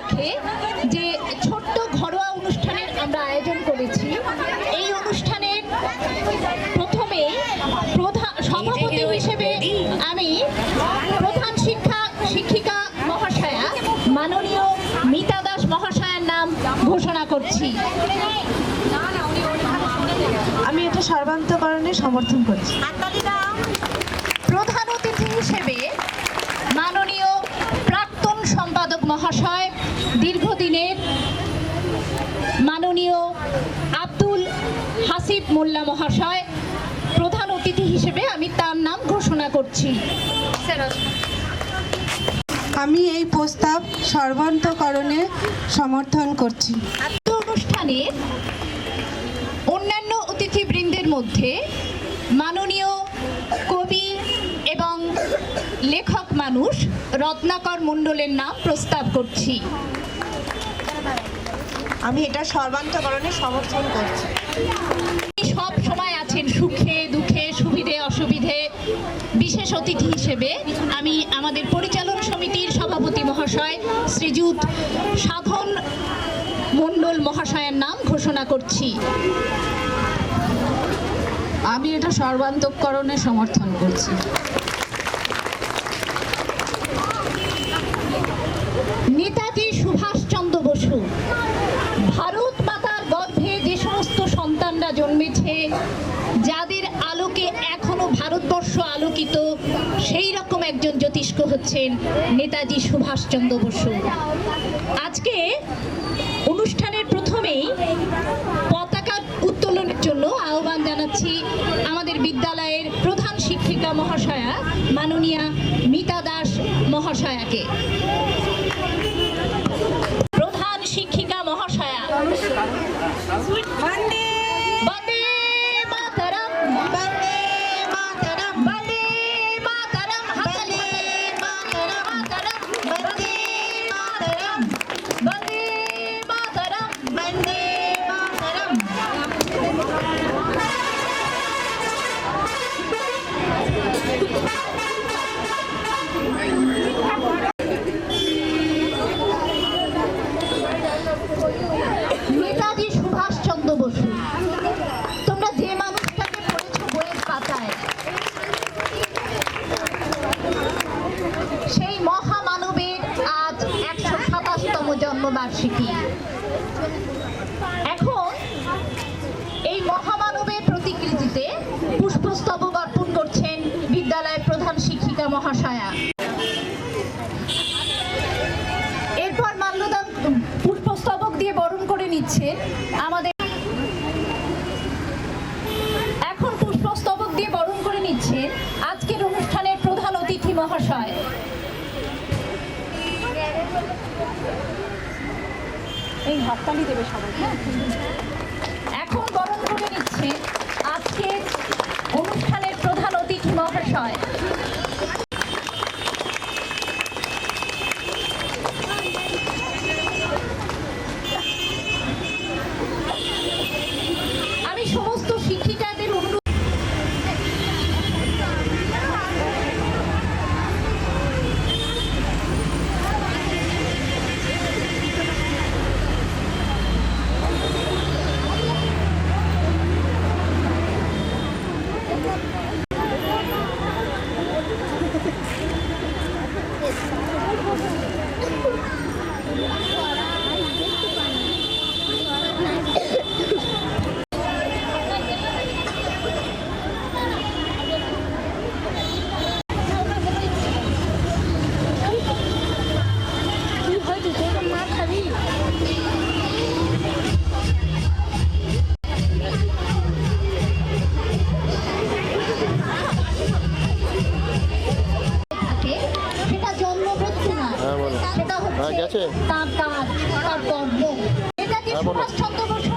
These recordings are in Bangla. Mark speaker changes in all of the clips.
Speaker 1: উপলক্ষে যে ছোট্ট ঘরোয়া অনুষ্ঠানের আমরা আয়োজন করেছি। এই অনুষ্ঠানের প্রথমে প্রধান সভাপতি হিসেবে আমি প্রধান শিক্ষা শিক্ষিকা মহাশয়া মাননীয় মিতা দাস মহাশয়ার নাম ঘোষণা করছি।
Speaker 2: আমি এটা সর্বান্তকরণে সমর্থন করছি।
Speaker 1: প্রধান অতিথি হিসেবে মহাশয় দীর্ঘদিনের মাননীয় আব্দুল হাসিব মোল্লা মহাশয় প্রধান অতিথি হিসেবে আমি তার নাম ঘোষণা করছি।
Speaker 2: আমি এই প্রস্তাব সর্বান্তকরণে সমর্থন করছি।
Speaker 1: অনুষ্ঠানে অন্যান্য অতিথিবৃন্দের মধ্যে মাননীয় কবি এবং লেখক মানুষ রত্নাকর মণ্ডলের নাম প্রস্তাব করছি।
Speaker 2: আমি এটা সর্বান্তকরণে সমর্থন করছি।
Speaker 1: সব সময় আছেন সুখে দুঃখে সুবিধে অসুবিধে। বিশেষ অতিথি হিসেবে আমি আমাদের পরিচালন সমিতির সভাপতি মহাশয় শ্রীযুত সাধন মণ্ডল মহাশয়ের নাম ঘোষণা করছি।
Speaker 3: আমি এটা সর্বান্তকরণে সমর্থন করছি।
Speaker 1: নেতাজি সুভাষচন্দ্র বসু, ভারত মাতার গর্ভে যে সমস্ত সন্তানরা জন্মেছে, যাদের আলোকে এখনও ভারতবর্ষ আলোকিত, সেই রকম একজন জ্যোতিষ্ক হচ্ছেন নেতাজি সুভাষচন্দ্র বসু। আজকে অনুষ্ঠানের প্রথমেই পতাকা উত্তোলনের জন্য আহ্বান জানাচ্ছি আমাদের বিদ্যালয়ের শিক্ষিকা মহাশয়া মাননীয়া মিতা দাস মহাশয়াকে। আজকের অনুষ্ঠানের প্রধান অতিথি মহাশয়। এই হাততালি দেবে সবাই হ্যাঁ? এখন বরণ করে নিচ্ছে আজকের আছে? তার কাজ তার এটা কি হ্যাঁ, বসু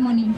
Speaker 4: money.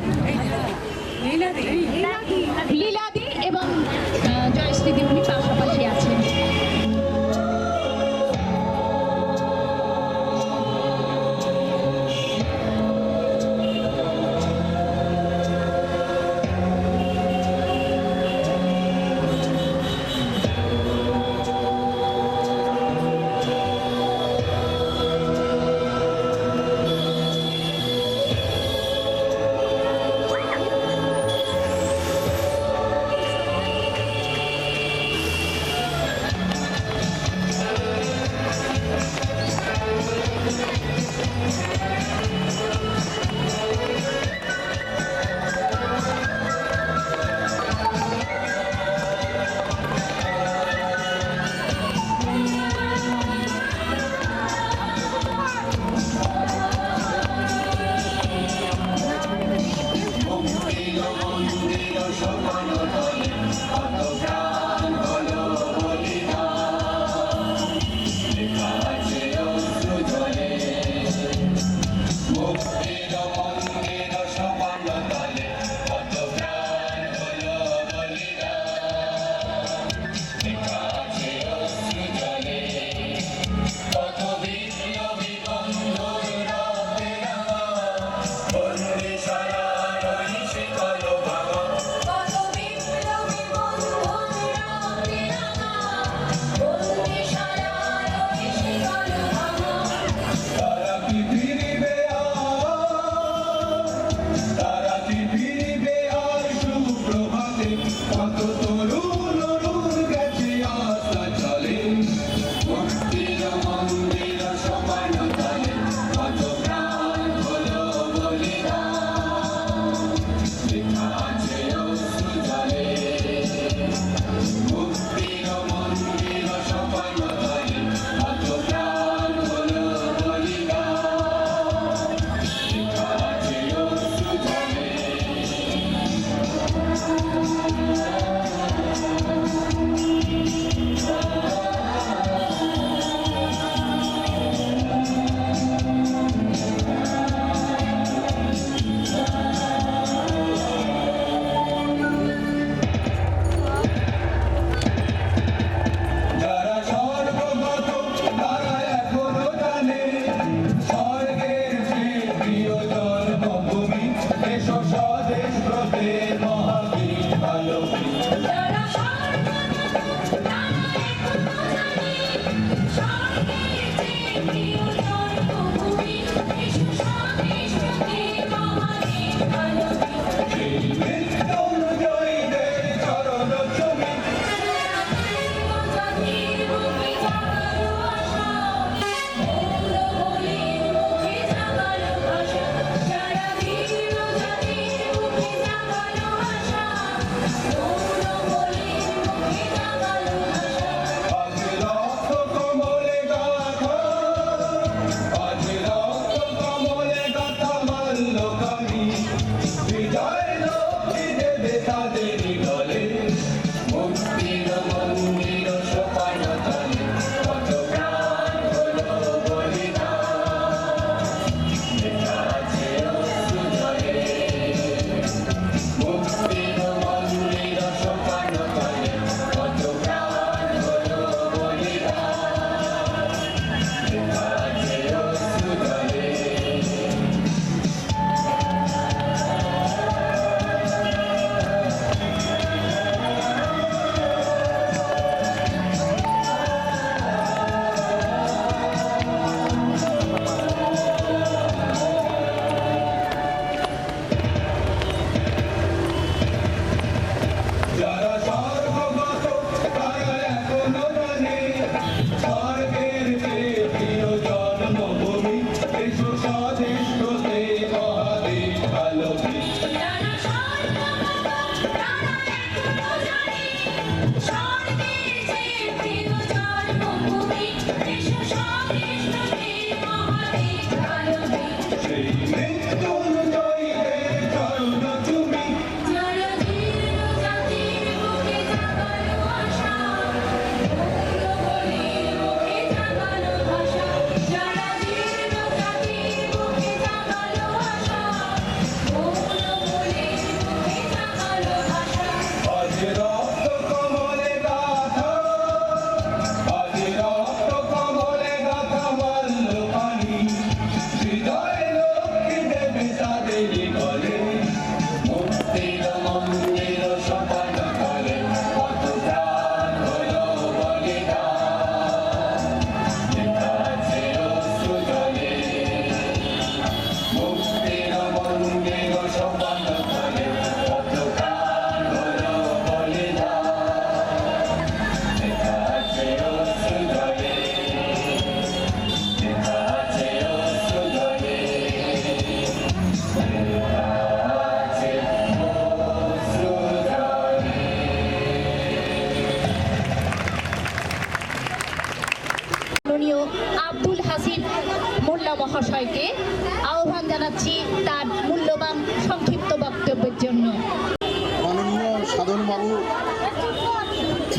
Speaker 4: সাধনবাবু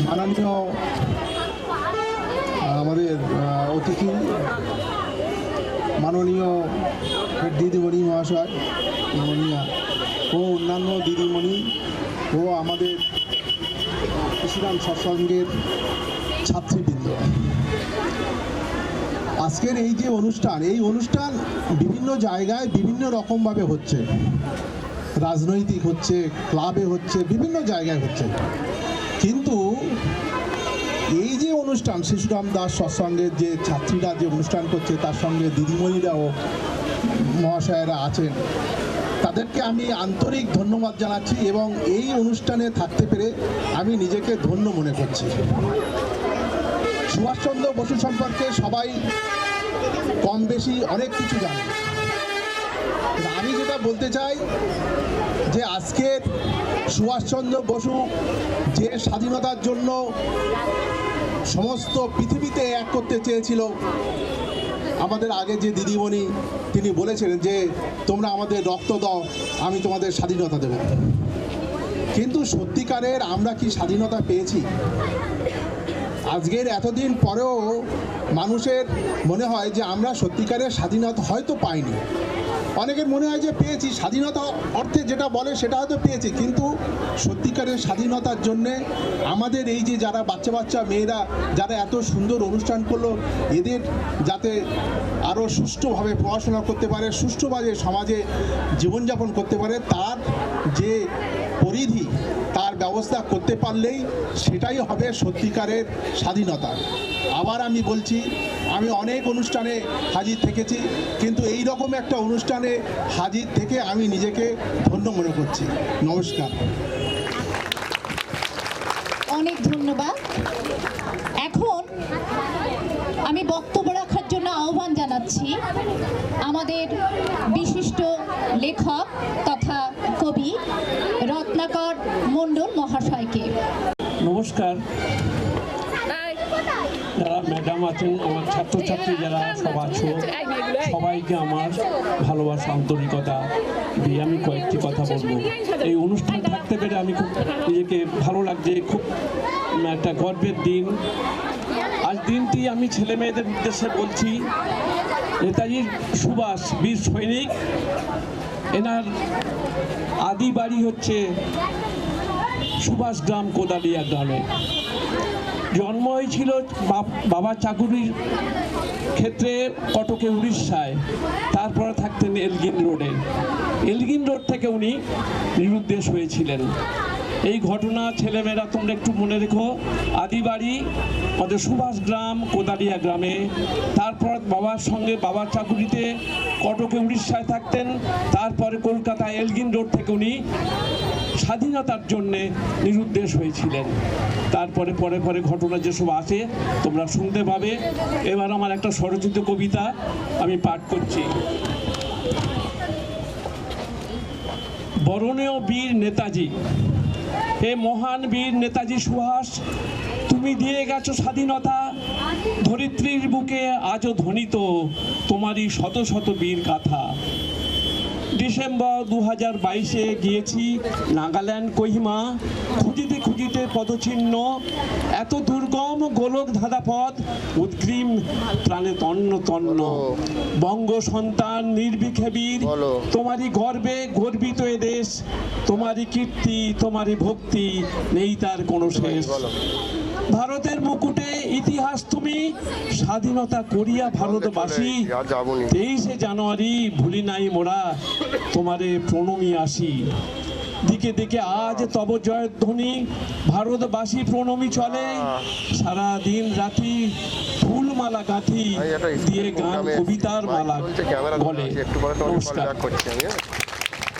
Speaker 4: মাননীয় আমাদের অতিথি, মাননীয় দিদিমণি মহাশয়, মাননীয় ও অন্যান্য দিদিমণি ও আমাদের কৃষিরাম সৎসঙ্গের ছাত্রীবৃন্দ। আজকের এই যে অনুষ্ঠান, এই অনুষ্ঠান বিভিন্ন জায়গায় বিভিন্ন রকমভাবে হচ্ছে। রাজনৈতিক হচ্ছে, ক্লাবে হচ্ছে, বিভিন্ন জায়গায় হচ্ছে। কিন্তু এই যে অনুষ্ঠান, শিশুরাম দাস সৎসঙ্গের যে ছাত্রীরা যে অনুষ্ঠান করছে, তার সঙ্গে দিদিমণিরাও মহাশয়েরা আছেন, তাদেরকে আমি আন্তরিক ধন্যবাদ জানাচ্ছি এবং এই অনুষ্ঠানে থাকতে পেরে আমি নিজেকে ধন্য মনে করছি। সুভাষচন্দ্র বসু সম্পর্কে সবাই কম বেশি অনেক কিছু জানে। আমি যেটা বলতে চাই যে আজকের সুভাষচন্দ্র বসু যে স্বাধীনতার জন্য সমস্ত পৃথিবীতে এক করতে চেয়েছিল, আমাদের আগে যে দিদিমণি তিনি বলেছিলেন যে, তোমরা আমাদের রক্ত দাও, আমি তোমাদের স্বাধীনতা দেব। কিন্তু সত্যিকারের আমরা কি স্বাধীনতা পেয়েছি? আজকের এতদিন পরেও মানুষের মনে হয় যে আমরা সত্যিকারের স্বাধীনতা হয়তো পাইনি। অনেকের মনে হয় যে পেয়েছি, স্বাধীনতা অর্থে যেটা বলে সেটা হয়তো পেয়েছি, কিন্তু সত্যিকারের স্বাধীনতার জন্যে আমাদের এই যে যারা বাচ্চা বাচ্চা মেয়েরা, যারা এত সুন্দর অনুষ্ঠান করল, এদের যাতে আরও সুষ্ঠুভাবে পড়াশোনা করতে পারে, সুষ্ঠুভাবে সমাজে জীবনযাপন করতে পারে, তার যে পরিধি তার ব্যবস্থা করতে পারলেই সেটাই হবে সত্যিকারের স্বাধীনতা। আবার আমি বলছি, আমি অনেক অনুষ্ঠানে হাজির থেকেছি, কিন্তু এই রকম একটা অনুষ্ঠানে হাজির থেকে আমি নিজেকে ধন্য মনে করছি। নমস্কার।
Speaker 1: অনেক ধন্যবাদ। এখন আমি বক্তব্য রাখার জন্য আহ্বান জানাচ্ছি আমাদের বিশিষ্ট লেখক তথা কবি রত্নাকর মণ্ডল মহাশয়কে।
Speaker 5: নমস্কার। যারা ম্যাডাম আছেন, আমার ছাত্রছাত্রী যারা সব আছো, সবাইকে আমার ভালোবাসা, আন্তরিকতা দিয়ে আমি কয়েকটি কথা বলব। এই অনুষ্ঠান থাকতে পেরে আমি খুব নিজেকে ভালো লাগছে, খুব একটা গর্বের দিন। আজ দিনটি আমি ছেলে মেয়েদের উদ্দেশ্যে বলছি, নেতাজির সুভাষ বীর সৈনিক, এনার আদি বাড়ি হচ্ছে সুভাষ গ্রাম কোদালিয়া গ্রামে। জন্ম হয়েছিল বাবা চাকুরির ক্ষেত্রে কটকে উড়িষ্যায়। তারপরে থাকতেন এলগিন রোডে। এলগিন রোড থেকে উনি নিরুদ্দেশ হয়েছিলেন। এই ঘটনা ছেলেমেয়েরা, তোমরা একটু মনে রেখো। আদিবাড়ি, আমাদের সুভাষ গ্রাম, কোদালিয়া গ্রামে। তারপর বাবার সঙ্গে বাবার চাকুরিতে কটকে উড়িষ্যায় থাকতেন। তারপরে কলকাতা এলগিন রোড থেকে উনি স্বাধীনতার জন্যে নিরুদ্দেশ হয়েছিলেন। তারপরে পরে পরে ঘটনা যেসব আছে তোমরা শুনতে পাবে। এবার আমার একটা স্বরচিত কবিতা আমি পাঠ করছি। বরণীয় বীর নেতাজি হে মহান বীর নেতাজি সুভাষ, তুমি দিয়ে গেছো স্বাধীনতা। ধরিত্রীর বুকে আজও ধ্বনিত তোমারই শত শত বীর গাথা। ডিসেম্বর দু হাজার বাইশে গিয়েছি নাগাল্যান্ড কোহিমা। খুঁজিতে খুঁজিতে পদচিহ্ন। এত দুর্গম গোলক ধাঁধা পথ উদ্গ্রীম প্রাণে তন্ন তন্ন। বঙ্গ সন্তান নির্বিঘে বীর তোমারই গর্বে গর্বিত এ দেশ তোমারই কীর্তি তোমারই ভক্তি নেই তার কোনো শেষ। ভারতের মুকুটে ইতিহাস তুমি স্বাধীনতা করিয়া ভারতবাসী। তেইশে জানুয়ারি ভুলি নাই মোরা তোমারে প্রণমী আসি। দিকে দিকে আজ তব জয়ের ধ্বনি ভারতবাসী প্রণমী চলে। সারা দিন রাতি ফুলমালা গাঁথি দিয়ে গান কবিতার মালা বলে। নমস্কার।